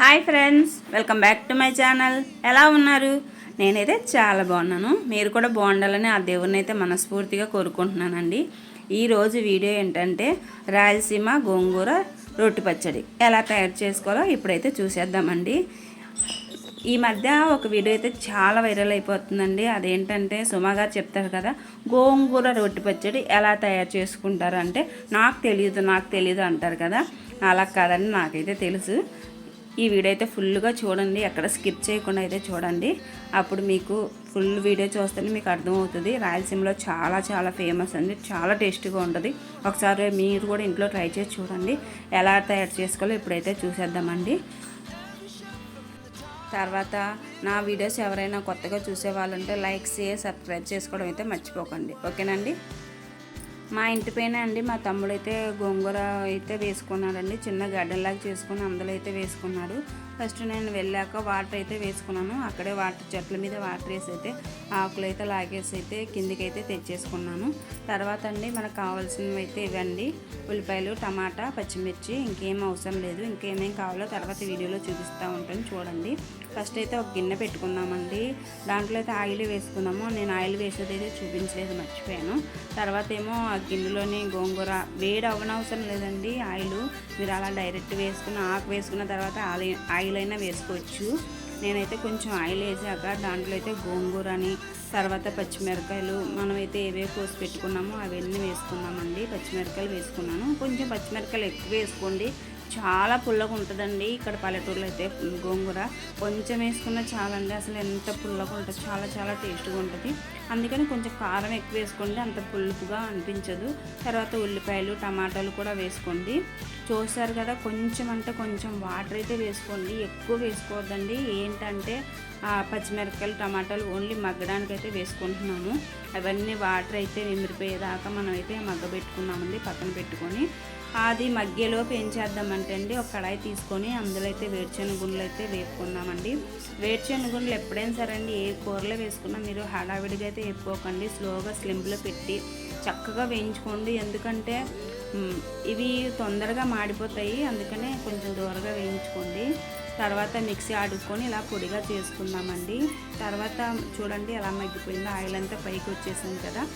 Hi friends welcome back to my channel. ఎలా ఉన్నారు? నేనైతే చాలా బాగున్నాను. మీరు కూడా బాగుండాలని ఆ దేవుడిని అయితే మనస్ఫూర్తిగా కోరుకుంటున్నానండి. ఈరోజు వీడియో ఏంటంటే రాయలసీమ గోంగూర రొట్టి పచ్చడి. ఎలా తయారు చేసుకోవాలో ఇప్పుడైతే చూసేద్దామండి. ఈ మధ్య ఒక వీడియో అయితే చాలా వైరల్ అయిపోతుందండి. అదేంటంటే సుమా గారు చెప్తారు కదా గోంగూర రొట్టి పచ్చడి ఎలా తయారు చేసుకుంటారు అంటే నాకు తెలియదు నాకు తెలియదు అంటారు కదా. అలా కాదని నాకైతే తెలుసు. ఈ వీడియో అయితే ఫుల్గా చూడండి ఎక్కడ స్కిప్ చేయకుండా అయితే చూడండి. అప్పుడు మీకు ఫుల్ వీడియో చూస్తేనే మీకు అర్థమవుతుంది. రాయలసీమలో చాలా చాలా ఫేమస్ అండి. చాలా టేస్టీగా ఉంటుంది. ఒకసారి మీరు కూడా ఇంట్లో ట్రై చేసి చూడండి. ఎలా తయారు చేసుకోవాలో ఇప్పుడైతే చూసేద్దామండి. తర్వాత నా వీడియోస్ ఎవరైనా కొత్తగా చూసే వాళ్ళంటే లైక్ షేర్ సబ్స్క్రైబ్ చేసుకోవడం అయితే మర్చిపోకండి. ఓకేనండి? మా ఇంటి పైన అండి మా తమ్ముడు అయితే గోంగూర అయితే వేసుకున్నాడండి చిన్న గడ్డలాగా చేసుకుని అందులో అయితే వేసుకున్నాడు. ఫస్ట్ నేను వెళ్ళాక వాటర్ అయితే వేసుకున్నాను అక్కడే వాటర్ చెట్ల మీద వాటర్ వేసి అయితే ఆకులు అయితే లాగేసి అయితే కిందికి అయితే తెచ్చేసుకున్నాను. తర్వాత అండి మనకు కావాల్సినవి అయితే ఇవ్వండి. ఉల్లిపాయలు టమాటా పచ్చిమిర్చి ఇంకేం అవసరం లేదు ఇంకేమేం కావాలో తర్వాత వీడియోలో చూపిస్తూ ఉంటాను చూడండి. ఫస్ట్ అయితే ఒక గిన్నె పెట్టుకున్నామండి దాంట్లో అయితే ఆయిల్ వేసుకున్నాము నేను ఆయిల్ వేసేది అయితే చూపించలేదు మర్చిపోయాను. తర్వాత ఏమో ఆ గిన్నెలోనే గోంగూర వేడి అవ్వనవసరం లేదండి. ఆయిల్ మీరు అలా డైరెక్ట్ వేసుకున్న ఆకు వేసుకున్న తర్వాత ఆయిల్ ఆయిల్ అయినా వేసుకోవచ్చు. నేనైతే కొంచెం ఆయిల్ వేసాక దాంట్లో అయితే గోంగూర అని తర్వాత పచ్చిమిరకాయలు మనమైతే ఏవే కోసి పెట్టుకున్నామో అవన్నీ వేసుకున్నామండి. పచ్చిమిరకాయలు వేసుకున్నాను. కొంచెం పచ్చిమిరకాయలు ఎక్కువ వేసుకోండి. చాలా పుల్లగా ఉంటుందండి. ఇక్కడ పల్లెటూరులో అయితే గోంగూర కొంచెం వేసుకున్న చాలండి. అసలు ఎంత పుల్లగా ఉంటుంది చాలా చాలా టేస్ట్గా ఉంటుంది. అందుకని కొంచెం కారం ఎక్కువ వేసుకోండి అంత పులుపుగా అనిపించదు. తర్వాత ఉల్లిపాయలు టమాటాలు కూడా వేసుకోండి. చూస్తారు కదా కొంచెం అంటే కొంచెం వాటర్ అయితే వేసుకోండి. ఎక్కువ వేసుకోవద్దండి. ఏంటంటే పచ్చిమిరపకాయలు టమాటాలు ఓన్లీ మగ్గడానికి అయితే వేసుకుంటున్నాము అవన్నీ వాటర్ అయితే విమిరిపోయేదాకా మనం అయితే మగ్గబెట్టుకున్నామండి పక్కన పెట్టుకొని. అది మగ్గేలోపు ఏం చేద్దామంటే అండి ఒక కడాయి తీసుకొని అందులో అయితే వేరుచెన అయితే వేపుకున్నామండి. వేరుచెన గుండ్లు ఎప్పుడైనా సరే అండి ఏ కూరలో వేసుకున్నా మీరు హడావిడిగా అయితే వేపుకోకండి. స్లోగా స్లిమ్లో పెట్టి చక్కగా వేయించుకోండి. ఎందుకంటే ఇవి తొందరగా మాడిపోతాయి. అందుకనే కొంచెం దూరగా వేయించుకోండి. తర్వాత మిక్సీ ఆడుకొని ఇలా పొడిగా చేసుకుందామండి. తర్వాత చూడండి ఎలా మగ్గిపోయిందో. ఆయిల్ అంతా పైకి వచ్చేసింది కదా.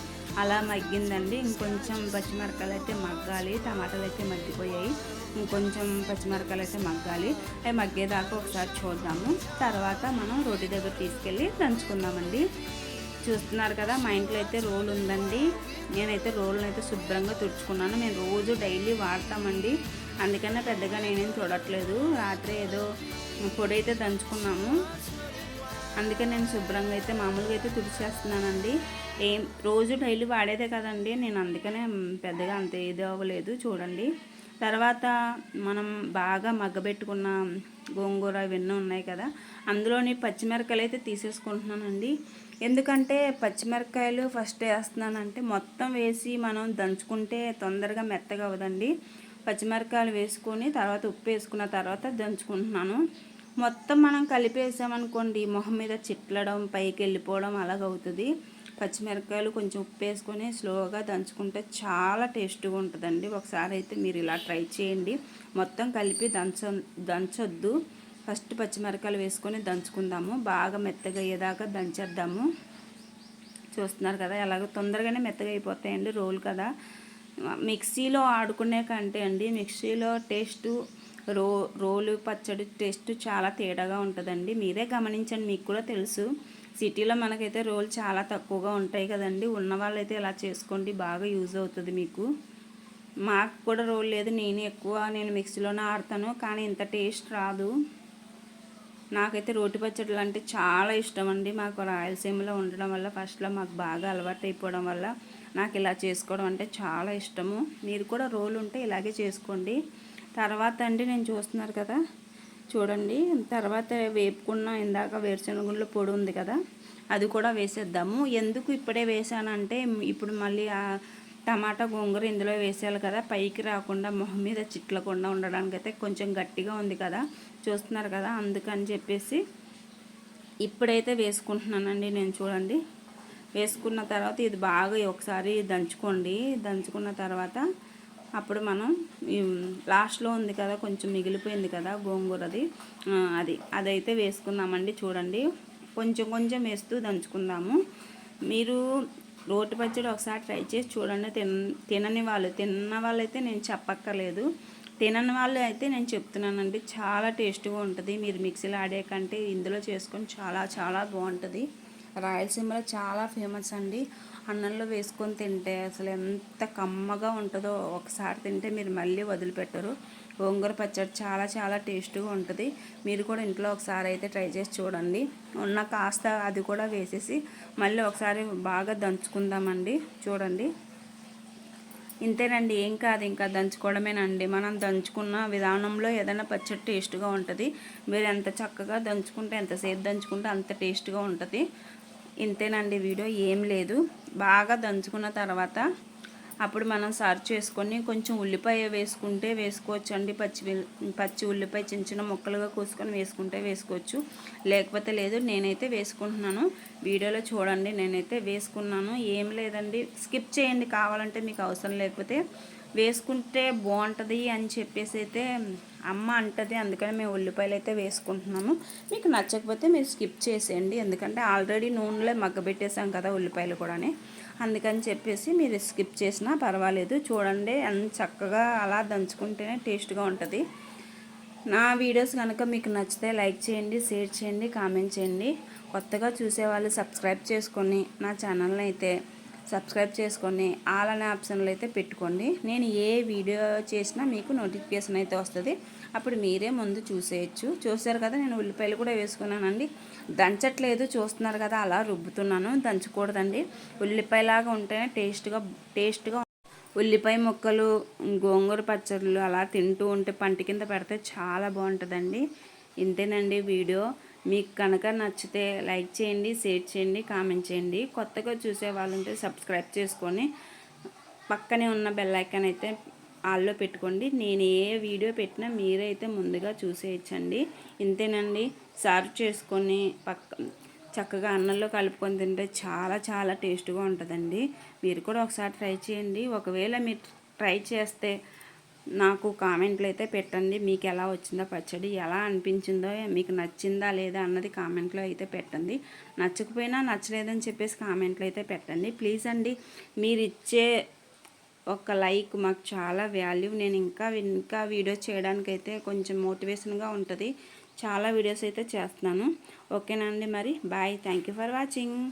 అలా మగ్గిందండి. ఇంకొంచెం పచ్చిమిరకాయలు అయితే మగ్గాలి టమాటాలు అయితే మగ్గిపోయాయి. ఇంకొంచెం పచ్చిమిరకాయలు అయితే మగ్గాలి. అవి మగ్గేదాకా ఒకసారి చూద్దాము. తర్వాత మనం రోటి దగ్గర తీసుకెళ్ళి దంచుకుందామండి. చూస్తున్నారు కదా మా ఇంట్లో అయితే రోల్ ఉందండి. నేనైతే రోల్ని అయితే శుభ్రంగా తుడుచుకున్నాను. మేము రోజు డైలీ వాడతామండి. అందుకనే పెద్దగా నేనేం చూడట్లేదు రాత్రి ఏదో పొడి అయితే దంచుకున్నాము. అందుకే నేను శుభ్రంగా అయితే మామూలుగా అయితే తుడిచేస్తున్నానండి. ఏం రోజు డైలీ వాడేదే కదండి. నేను అందుకనే పెద్దగా అంత ఏది అవ్వలేదు. చూడండి. తర్వాత మనం బాగా మగ్గబెట్టుకున్న గోంగూర ఇవన్నీ ఉన్నాయి కదా. అందులోని పచ్చిమిరకాయలు అయితే తీసేసుకుంటున్నానండి. ఎందుకంటే పచ్చిమిరకాయలు ఫస్ట్ వేస్తున్నానంటే మొత్తం వేసి మనం దంచుకుంటే తొందరగా మెత్తగా అవ్వదండి. పచ్చిమిరకాయలు వేసుకొని తర్వాత ఉప్పు వేసుకున్న తర్వాత దంచుకుంటున్నాను. మొత్తం మనం కలిపేసామనుకోండి మొహం మీద చిట్లడం పైకి వెళ్ళిపోవడం అలాగవుతుంది. పచ్చిమిరపకాయలు కొంచెం ఉప్పు వేసుకొని స్లోగా దంచుకుంటే చాలా టేస్ట్గా ఉంటుందండి. ఒకసారి అయితే మీరు ఇలా ట్రై చేయండి. మొత్తం కలిపి దంచ దంచొద్దు. ఫస్ట్ పచ్చిమిరపకాయలు వేసుకొని దంచుకుందాము. బాగా మెత్తగా అయ్యేదాకా దంచేద్దాము. చూస్తున్నారు కదా ఎలాగో తొందరగానే మెత్తగా అయిపోతాయండి రోల్ కదా. మిక్సీలో ఆడుకునే కంటే అండి మిక్సీలో టేస్ట్ రో రోలు పచ్చడి టేస్ట్ చాలా తేడాగా ఉంటుందండి. మీరే గమనించండి మీకు కూడా తెలుసు. సిటీలో మనకైతే రోల్ చాలా తక్కువగా ఉంటాయి కదండి. ఉన్న వాళ్ళైతే ఇలా చేసుకోండి బాగా యూజ్ అవుతుంది మీకు. మాకు కూడా రోల్ లేదు నేను ఎక్కువ నేను మిక్సీలోనే ఆడతాను కానీ ఇంత టేస్ట్ రాదు. నాకైతే రోటి పచ్చడిలు అంటే చాలా ఇష్టం అండి. మాకు రాయలసీమలో ఉండడం వల్ల ఫస్ట్లో మాకు బాగా అలవాటు అయిపోవడం వల్ల నాకు ఇలా చేసుకోవడం అంటే చాలా ఇష్టము. మీరు కూడా రోల్ ఉంటే ఇలాగే చేసుకోండి. తర్వాత అండి నేను చూస్తున్నారు కదా. చూడండి. తర్వాత వేపుకున్న ఇందాక వేరుశనగుండ్ల పొడి ఉంది కదా అది కూడా వేసేద్దాము. ఎందుకు ఇప్పుడే వేసానంటే ఇప్పుడు మళ్ళీ ఆ టమాటా గోంగూర ఇందులో వేసేయాలి కదా. పైకి రాకుండా మొహం మీద చిట్లకుండా ఉండడానికి అయితే కొంచెం గట్టిగా ఉంది కదా. చూస్తున్నారు కదా అందుకని చెప్పేసి ఇప్పుడైతే వేసుకుంటున్నానండి నేను చూడండి. వేసుకున్న తర్వాత ఇది బాగా ఒకసారి దంచుకోండి. దంచుకున్న తర్వాత అప్పుడు మనం లాస్ట్లో ఉంది కదా కొంచెం మిగిలిపోయింది కదా గోంగూరది. అది. అదైతే వేసుకుందామండి చూడండి. కొంచెం కొంచెం వేస్తూ దంచుకుందాము. మీరు రోటి పచ్చడి ఒకసారి ట్రై చేసి చూడండి తిన తినని వాళ్ళు తిన్న వాళ్ళైతే నేను చెప్పక్కర్లేదు. తినని వాళ్ళు అయితే నేను చెప్తున్నానండి చాలా టేస్ట్గా ఉంటుంది. మీరు మిక్సీలో ఆడే కంటే ఇందులో చేసుకొని చాలా చాలా బాగుంటుంది. రాయలసీమలో చాలా ఫేమస్ అండి. అన్నంలో వేసుకొని తింటే అసలు ఎంత కమ్మగా ఉంటుందో ఒకసారి తింటే మీరు మళ్ళీ వదిలిపెట్టరు. గోంగూర పచ్చడి చాలా చాలా టేస్ట్గా ఉంటుంది. మీరు కూడా ఇంట్లో ఒకసారి అయితే ట్రై చేసి చూడండి. ఉన్న కాస్త అది కూడా వేసేసి మళ్ళీ ఒకసారి బాగా దంచుకుందామండి. చూడండి. ఇంతేనండి ఏం కాదు ఇంకా దంచుకోవడమేనండి. మనం దంచుకున్న విధానంలో ఏదైనా పచ్చడి టేస్ట్గా ఉంటుంది. మీరు ఎంత చక్కగా దంచుకుంటే ఎంతసేపు దంచుకుంటే అంత టేస్ట్గా ఉంటుంది. ఇంతేనండి వీడియో ఏం లేదు. బాగా దంచుకున్న తర్వాత అప్పుడు మనం సర్వ్ చేసుకొని కొంచెం ఉల్లిపాయ వేసుకుంటే వేసుకోవచ్చు అండి పచ్చి పచ్చి ఉల్లిపాయ చిన్న చిన్న ముక్కలుగా కోసుకొని వేసుకుంటే వేసుకోవచ్చు. లేకపోతే లేదు నేనైతే వేసుకుంటున్నాను. వీడియోలో చూడండి నేనైతే వేసుకున్నాను. ఏం లేదండి స్కిప్ చేయండి. కావాలంటే మీకు అవసరం లేకపోతే వేసుకుంటే బాగుంటుంది అని చెప్పేసి అయితే అమ్మ అంటది అందుకని మేము ఉల్లిపాయలు అయితే వేసుకుంటున్నాము. మీకు నచ్చకపోతే మీరు స్కిప్ చేసేయండి ఎందుకంటే ఆల్రెడీ నూనెలో మగ్గబెట్టేసాం కదా ఉల్లిపాయలు కూడాని. అందుకని చెప్పేసి మీరు స్కిప్ చేసినా పర్వాలేదు. చూడండి అంత చక్కగా అలా దంచుకుంటేనే టేస్ట్గా ఉంటుంది. నా వీడియోస్ కనుక మీకు నచ్చితే లైక్ చేయండి షేర్ చేయండి కామెంట్ చేయండి. కొత్తగా చూసేవాళ్ళు సబ్స్క్రైబ్ చేసుకొని నా ఛానల్ని అయితే సబ్స్క్రైబ్ చేసుకొని ఆల్ అనే ఆప్షన్లు అయితే పెట్టుకోండి. నేను ఏ వీడియో చేసినా మీకు నోటిఫికేషన్ అయితే వస్తుంది. అప్పుడు మీరే ముందు చూసేయచ్చు. చూసారు కదా నేను ఉల్లిపాయలు కూడా వేసుకున్నానండి. దంచట్లేదు చూస్తున్నారు కదా అలా రుబ్బుతున్నాను. దంచకూడదండి. ఉల్లిపాయలాగా ఉంటేనే టేస్ట్గా టేస్ట్గా ఉల్లిపాయ ముక్కలు గోంగూర పచ్చళ్ళు అలా తింటూ ఉంటే పంట కింద పెడితే చాలా బాగుంటుందండి. ఇంతేనండి వీడియో. మీకు కనుక నచ్చితే లైక్ చేయండి షేర్ చేయండి కామెంట్ చేయండి. కొత్తగా చూసే వాళ్ళు ఉంటే సబ్స్క్రైబ్ చేసుకొని పక్కనే ఉన్న బెల్ ఐకాన్ అయితే ఆల్లో పెట్టుకోండి. నేను ఏ వీడియో పెట్టినా మీరైతే అయితే ముందుగా చూసేయచ్చండి. ఇంతేనండి సర్వ్ చేసుకొని పక్క చక్కగా అన్నంలో కలుపుకొని తింటే చాలా చాలా టేస్ట్గా ఉంటుందండి. మీరు కూడా ఒకసారి ట్రై చేయండి. ఒకవేళ మీరు ట్రై చేస్తే నాకు కామెంట్లు అయితే పెట్టండి. మీకు ఎలా వచ్చిందో పచ్చడి ఎలా అనిపించిందో మీకు నచ్చిందా లేదా అన్నది కామెంట్లో అయితే పెట్టండి. నచ్చకపోయినా నచ్చలేదని చెప్పేసి కామెంట్లు అయితే పెట్టండి. ప్లీజ్ అండి మీరు ఇచ్చే ఒక లైక్ మాకు చాలా వాల్యూ. నేను ఇంకా ఇంకా వీడియోస్ చేయడానికైతే కొంచెం మోటివేషన్గా ఉంటుంది. చాలా వీడియోస్ అయితే చేస్తున్నాను. ఓకేనండి మరి? Bye. Thank you for watching.